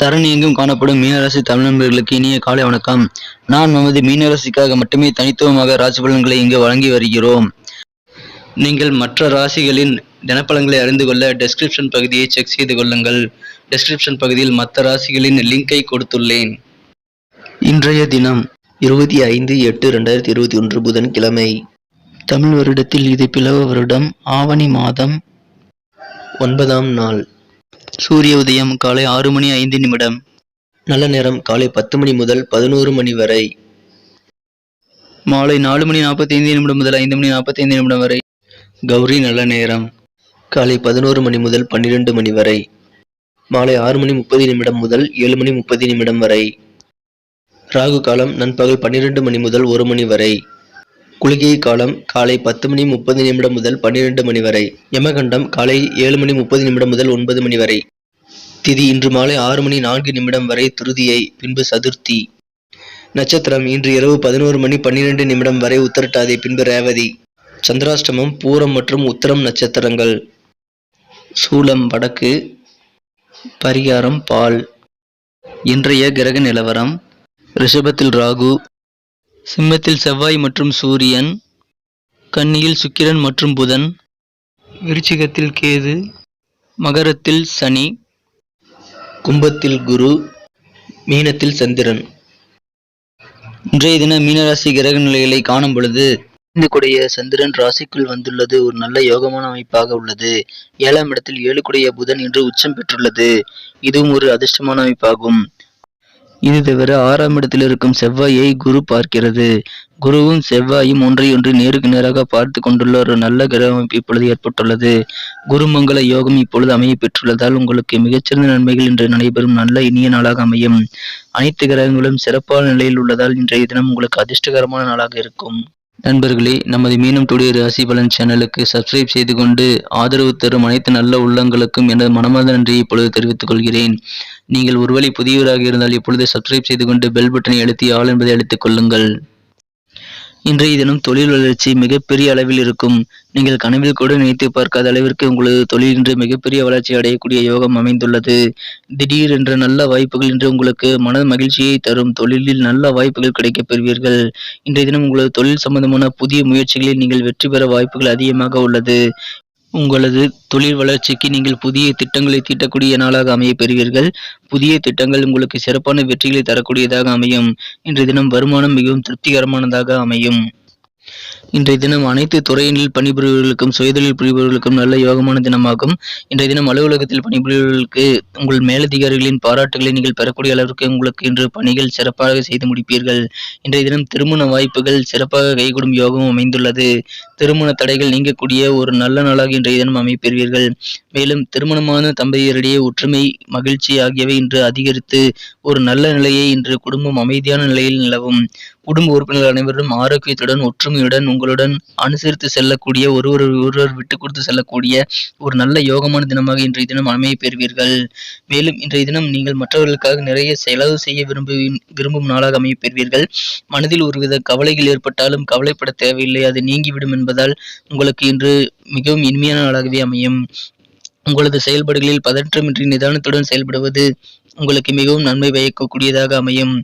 தரணி எங்கும் காணப்படும் மீனராசி தமிழர்களுக்கு இனிய காலை வணக்கம். நான் நமது மீனராசிக்காக மட்டுமே தனித்துவமாக ராசி பலன்களை இங்கு வழங்கி வருகிறோம். நீங்கள் மற்ற ராசிகளின் தினப்பலன்களை அறிந்து கொள்ள டெஸ்கிரிப்ஷன் பகுதியை செக் செய்து கொள்ளுங்கள். டெஸ்கிரிப்ஷன் பகுதியில் மற்ற ராசிகளின் லிங்கை கொடுத்துள்ளேன். இன்றைய தினம் இருபத்தி ஐந்து எட்டு ரெண்டாயிரத்தி இருபத்தி ஒன்று புதன்கிழமை. தமிழ் வருடத்தில் இது பிளவ வருடம். ஆவணி மாதம் ஒன்பதாம் நாள். சூரிய உதயம் காலை ஆறு மணி ஐந்து நிமிடம். நல்ல நேரம் காலை பத்து மணி முதல் பதினோரு மணி வரை. மாலை நாலு மணி நாற்பத்தி ஐந்து நிமிடம் முதல் ஐந்து மணி நாற்பத்தி ஐந்து நிமிடம் வரை. கௌரி நல்ல நேரம். காலை பதினோரு மணி முதல் பன்னிரண்டு மணி வரை. மாலை ஆறு மணி முப்பது நிமிடம் முதல் ஏழு மணி முப்பது நிமிடம் வரை. ராகு காலம் நண்பகல் பன்னிரண்டு மணி முதல் ஒரு மணி வரை. குளிகை காலம் காலை பத்து மணி முப்பது நிமிடம் முதல் பன்னிரண்டு மணி வரை. யமகண்டம் காலை ஏழு மணி முப்பது நிமிடம் முதல் ஒன்பது மணி வரை. திதி இன்று மாலை ஆறு மணி நான்கு நிமிடம் வரை துருதியை பின்பு சதுர்த்தி. நட்சத்திரம் இன்று இரவு பதினோரு மணி பன்னிரண்டு நிமிடம் வரை உத்தரட்டாதி பின்பு ரேவதி. சந்திராஷ்டமம் பூரம் மற்றும் உத்தரம் நட்சத்திரங்கள். சூலம் வடக்கு. பரிகாரம் பால். இன்றைய கிரக நிலவரம் ரிஷபத்தில் ராகு சிம்மத்தில் செவ்வாய் மற்றும் சூரியன் கன்னியில் சுக்கிரன் மற்றும் புதன் விருச்சிகத்தில் கேது மகரத்தில் சனி கும்பத்தில் குரு மீனத்தில் சந்திரன். இன்றைய தின மீனராசி கிரக நிலைகளை காணும் பொழுது ஐந்து சந்திரன் ராசிக்குள் வந்துள்ளது. ஒரு நல்ல யோகமான அமைப்பாக உள்ளது. ஏழாம் இடத்தில் ஏழு புதன் இன்று உச்சம் பெற்றுள்ளது. இதுவும் ஒரு அதிர்ஷ்டமான அமைப்பாகும். இது தவிர ஆறாம் இடத்தில் இருக்கும் செவ்வாயை குரு பார்க்கிறது. குருவும் செவ்வாயும் ஒன்றையொன்று நேருக்கு நேராக பார்த்து கொண்டுள்ள ஒரு நல்ல கிரக அமைப்பு இப்பொழுது ஏற்பட்டுள்ளது. குருமங்கள யோகம் இப்பொழுது அமைய பெற்றுள்ளதால் உங்களுக்கு மிகச்சிறந்த நன்மைகள் இன்று நடைபெறும் நல்ல இனிய நாளாக அமையும். அனைத்து கிரகங்களும் சிறப்பான நிலையில் உள்ளதால் இன்றைய தினம் உங்களுக்கு அதிர்ஷ்டகரமான நாளாக இருக்கும். நண்பர்களே நமது மீனம் டுடே ராசி பலன் சேனலுக்கு சப்ஸ்கிரைப் செய்து கொண்டு ஆதரவு தரும் அனைத்து நல்ல உள்ளங்களுக்கும் எனது மனமார்ந்த நன்றியை இப்பொழுது தெரிவித்துக் கொள்கிறேன். நீங்கள் ஒருவேளை புதியவராக இருந்தால் இப்பொழுது சப்ஸ்கிரைப் செய்து கொண்டு பெல் பட்டனை அழுத்தி ஆள் என்பதை அழுத்திக் கொள்ளுங்கள். இன்றைய தினம் தொழில் வளர்ச்சி மிகப்பெரிய அளவில் இருக்கும். நீங்கள் கனவில் கூட நினைத்து பார்க்காத அளவிற்கு உங்களது தொழில் இன்று மிகப்பெரிய வளர்ச்சி அடையக்கூடிய யோகம் அமைந்துள்ளது. திடீர் என்ற நல்ல வாய்ப்புகள் இன்று உங்களுக்கு மன மகிழ்ச்சியை தரும். தொழிலில் நல்ல வாய்ப்புகள் கிடைக்கப் பெறுவீர்கள். இன்றைய தினம் உங்களது தொழில் சம்பந்தமான புதிய முயற்சிகளில் நீங்கள் வெற்றி பெற வாய்ப்புகள் அதிகமாக உள்ளது. உங்களது தொழில் வளர்ச்சிக்கு நீங்கள் புதிய திட்டங்களை தீட்டக்கூடிய நாளாக அமைய பெறுவீர்கள். புதிய திட்டங்கள் உங்களுக்கு சிறப்பான வெற்றிகளை தரக்கூடியதாக அமையும். இன்றைய தினம் வருமானம் மிகவும் திருப்திகரமானதாக அமையும். இன்றைய தினம் அனைத்து துறையினில் பணிபுரிபவர்களுக்கும் சுயதொழில் புரிபவர்களுக்கும் நல்ல யோகமான தினமாகும். இன்றைய தினம் அலுவலகத்தில் பணிபுரிபவர்களுக்கு உங்கள் மேலதிகாரிகளின் பாராட்டுகளை நீங்கள் பெறக்கூடிய அளவிற்கு உங்களுக்கு இன்று பணிகள் சிறப்பாக செய்து முடிப்பீர்கள். இன்றைய தினம் திருமண வாய்ப்புகள் சிறப்பாக கைகூடும் யோகம் அமைந்துள்ளது. திருமண தடைகள் நீங்கக்கூடிய ஒரு நல்ல நாளாக இன்றைய தினம் அமைப்பெறுவீர்கள். மேலும் திருமணமான தம்பதியரிடையே ஒற்றுமை மகிழ்ச்சி ஆகியவை இன்று அதிகரித்து ஒரு நல்ல நிலையை இன்று குடும்பம் அமைதியான நிலையில் நிலவும். குடும்ப உறுப்பினர்கள் அனைவரும் ஆரோக்கியத்துடன் ஒற்றுமையுடன் உங்களுடன் அனுசரித்து செல்லக்கூடிய ஒருவர் ஒருவர் விட்டு கொடுத்து செல்லக்கூடிய ஒரு நல்ல யோகமான தினமாக இன்றைய தினம் அமைய பெறுவீர்கள். மேலும் இன்றைய தினம் நீங்கள் மற்றவர்களுக்காக நிறைய செலவு செய்ய விரும்பு விரும்பும் நாளாக அமைய பெறுவீர்கள். மனதில் ஒருவித கவலைகள் ஏற்பட்டாலும் கவலைப்பட தேவையில்லை. அது நீங்கிவிடும் என்பதால் உங்களுக்கு இன்று மிகவும் இனிமையான நாளாகவே அமையும். உங்களது செயல்பாடுகளில் பதற்றமின்றி நிதானத்துடன் செயல்படுவது உங்களுக்கு மிகவும் நன்மை பயக்கக்கூடியதாக அமையும்.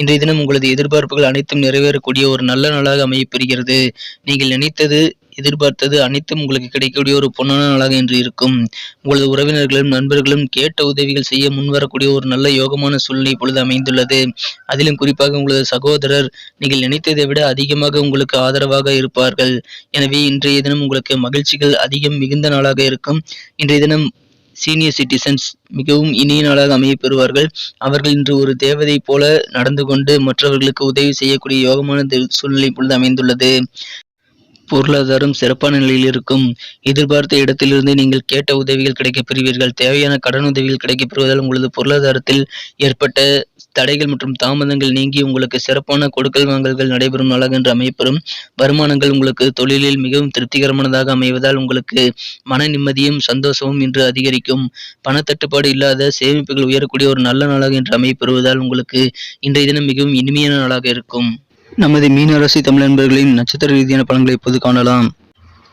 இன்றைய தினம் உங்களது எதிர்பார்ப்புகள் அனைத்தும் நிறைவேறக்கூடிய ஒரு நல்ல நாளாக அமையப்பெறுகிறது. நீங்கள் நினைத்தது எதிர்பார்த்தது அனைத்தும் உங்களுக்கு கிடைக்கக்கூடிய ஒரு பொன்னான நாளாக இன்று இருக்கும். உங்களது உறவினர்களும் நண்பர்களும் கேட்ட உதவிகள் செய்ய முன்வரக்கூடிய ஒரு நல்ல யோகமான சூழ்நிலை இப்பொழுது அமைந்துள்ளது. அதிலும் குறிப்பாக உங்களது சகோதரர் நீங்கள் நினைத்ததை விட அதிகமாக உங்களுக்கு ஆதரவாக இருப்பார்கள். எனவே இன்றைய தினம் உங்களுக்கு மகிழ்ச்சிகள் அதிகம் மிகுந்த நாளாக இருக்கும். இன்றைய தினம் சீனியர் சிட்டிசன்ஸ் மிகவும் இனிய நாளாக அமைய பெறுவார்கள் அவர்கள் இன்று ஒரு தேவதை போல நடந்து கொண்டு மற்றவர்களுக்கு உதவி செய்யக்கூடிய யோகமான சூழ்நிலை இப்பொழுது அமைந்துள்ளது. பொருளாதாரம் சிறப்பான நிலையில் இருக்கும். எதிர்பார்த்த இடத்திலிருந்து நீங்கள் கேட்ட உதவிகள் கிடைக்கப் பெறுவீர்கள். தேவையான கடன் உதவிகள் கிடைக்கப் பெறுவதால் உங்களது பொருளாதாரத்தில் ஏற்பட்ட தடைகள் மற்றும் தாமதங்கள் நீங்கி உங்களுக்கு சிறப்பான கொடுக்கல் வாங்கல்கள் நடைபெறும் நாளாக என்று அமையப்பெறும். வருமானங்கள் உங்களுக்கு தொழிலில் மிகவும் திருப்திகரமானதாக அமைவதால் உங்களுக்கு மன நிம்மதியும் சந்தோஷமும் இன்று அதிகரிக்கும். பணத்தட்டுப்பாடு இல்லாத சேமிப்புகள் உயரக்கூடிய ஒரு நல்ல நாளாக என்று அமையப்பெறுவதால் உங்களுக்கு இன்றைய தினம் மிகவும் இனிமையான நாளாக இருக்கும். நமது மீனராசி தமிழ் நண்பர்களின் நட்சத்திர ரீதியான பலன்களை இப்போது காணலாம்.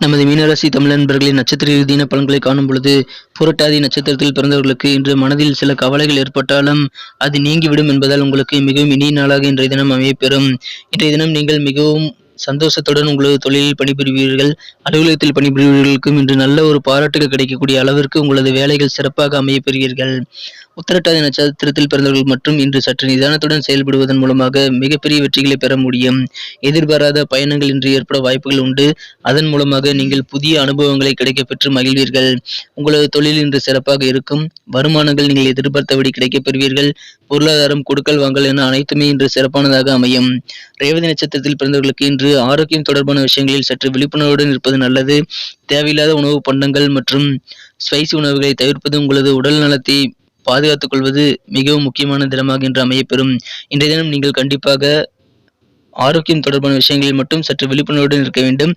நமது மீனராசி தமிழ் நண்பர்களின் நட்சத்திர ரீதியான பலன்களை காணும் பொழுது புரட்டாதி நட்சத்திரத்தில் பிறந்தவர்களுக்கு இன்று மனதில் சில கவலைகள் ஏற்பட்டாலும் அது நீங்கிவிடும் என்பதால் உங்களுக்கு மிகவும் இனிய நாளாக இன்றைய தினம் அமையப்பெறும். இன்றைய தினம் நீங்கள் மிகவும் சந்தோஷத்துடன் உங்களது தொழிலில் பணிபுரிவீர்கள். அலுவலகத்தில் பணிபுரிவீர்களுக்கும் இன்று நல்ல ஒரு பாராட்டுகள் கிடைக்கக்கூடிய அளவிற்கு உங்களது வேலைகள் சிறப்பாக அமையப்பெறுவீர்கள். உத்திரட்டாதி நட்சத்திரத்தில் பிறந்தவர்கள் மற்றும் இன்று சற்று நிதானத்துடன் செயல்படுவதன் மூலமாக மிகப்பெரிய வெற்றிகளை பெற முடியும். எதிர்பாராத பயணங்கள் இன்று ஏற்பட வாய்ப்புகள் உண்டு. அதன் மூலமாக நீங்கள் புதிய அனுபவங்களை கிடைக்க பெற்று மகிழ்வீர்கள். உங்களது தொழில் இன்று சிறப்பாக இருக்கும். வருமானங்கள் நீங்கள் எதிர்பார்த்தபடி கிடைக்கப் பெறுவீர்கள். பொருளாதாரம் கொடுக்கல் வாங்கல் என அனைத்துமே இன்று சிறப்பானதாக அமையும். ரேவதி நட்சத்திரத்தில் பிறந்தவர்களுக்கு இன்று ஆரோக்கியம் தொடர்பான விஷயங்களில் சற்று விழிப்புணர்வுடன் இருப்பது நல்லது. தேவையில்லாத உணவு பண்டங்கள் மற்றும் ஸ்பைசி உணவுகளை தவிர்ப்பது உங்களது உடல் நலத்தை பாதுகாத்துக் கொள்வது மிகவும் முக்கியமான தினமாக இன்று அமையப்பெறும். இன்றைய தினம் நீங்கள் கண்டிப்பாக ஆரோக்கியம் தொடர்பான விஷயங்களில் மட்டும் சற்று விழிப்புணர்வுடன் இருக்க வேண்டும்.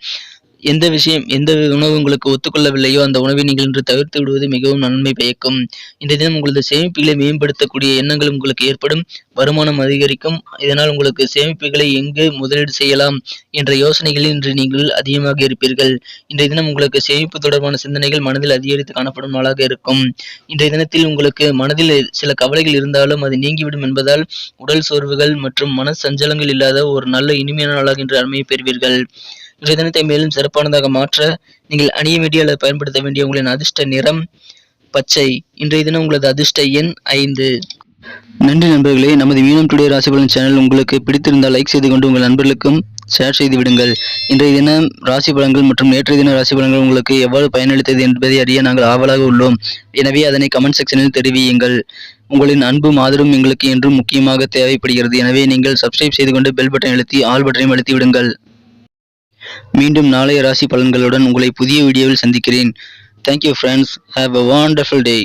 எந்த விஷயம் எந்த உணவு உங்களுக்கு ஒத்துக்கொள்ளவில்லையோ அந்த உணவை நீங்கள் இன்று தவிர்த்து விடுவது மிகவும் நன்மை பயக்கும். இந்த தினம் உங்களது சேமிப்புகளை மேம்படுத்தக்கூடிய எண்ணங்கள் உங்களுக்கு ஏற்படும் வருமானம் அதிகரிக்கும். இதனால் உங்களுக்கு சேமிப்புகளை எங்கு முதலீடு செய்யலாம் என்ற யோசனைகளில் இன்று நீங்கள் அதிகமாக இருப்பீர்கள். இன்றைய தினம் உங்களுக்கு சேமிப்பு தொடர்பான சிந்தனைகள் மனதில் அதிகரித்து காணப்படும் நாளாக இருக்கும். இன்றைய தினத்தில் உங்களுக்கு மனதில் சில கவலைகள் இருந்தாலும் அது நீங்கிவிடும் என்பதால் உடல் சோர்வுகள் மற்றும் மன சஞ்சலங்கள் இல்லாத ஒரு நல்ல இனிமையான நாளாக இன்று அருமையை பெறுவீர்கள். இன்றைய தினத்தை மேலும் சிறப்பானதாக மாற்ற நீங்கள் அணிய வேண்டிய அல்லது பயன்படுத்த வேண்டிய உங்களின் அதிர்ஷ்ட நிறம் பச்சை. இன்றைய தினம் உங்களது அதிர்ஷ்ட எண் ஐந்து. நன்றி நண்பர்களே நமது மீனம் டுடே ராசிபலன் சேனல் உங்களுக்கு பிடித்திருந்தால் லைக் செய்து கொண்டு உங்கள் நண்பர்களுக்கும் ஷேர் செய்து விடுங்கள். இன்றைய தினம் ராசி பலன்கள் மற்றும் நேற்றைய தின ராசி பலன்கள் உங்களுக்கு எவ்வாறு பயனளித்தது என்பதை அறிய நாங்கள் ஆவலாக உள்ளோம். எனவே அதனை கமெண்ட் செக்ஷனில் தெரிவியுங்கள். உங்களின் அன்பும் ஆதரவும் எங்களுக்கு என்றும் முக்கியமாக தேவைப்படுகிறது. எனவே நீங்கள் சப்ஸ்கிரைப் செய்து கொண்டு பெல் பட்டன் அழுத்தி ஆல் பட்டனையும் அழுத்தி விடுங்கள். மீண்டும் நாளைய ராசி பலன்களுடன் உங்களை புதிய வீடியோவில் சந்திக்கிறேன். Thank you friends have a wonderful day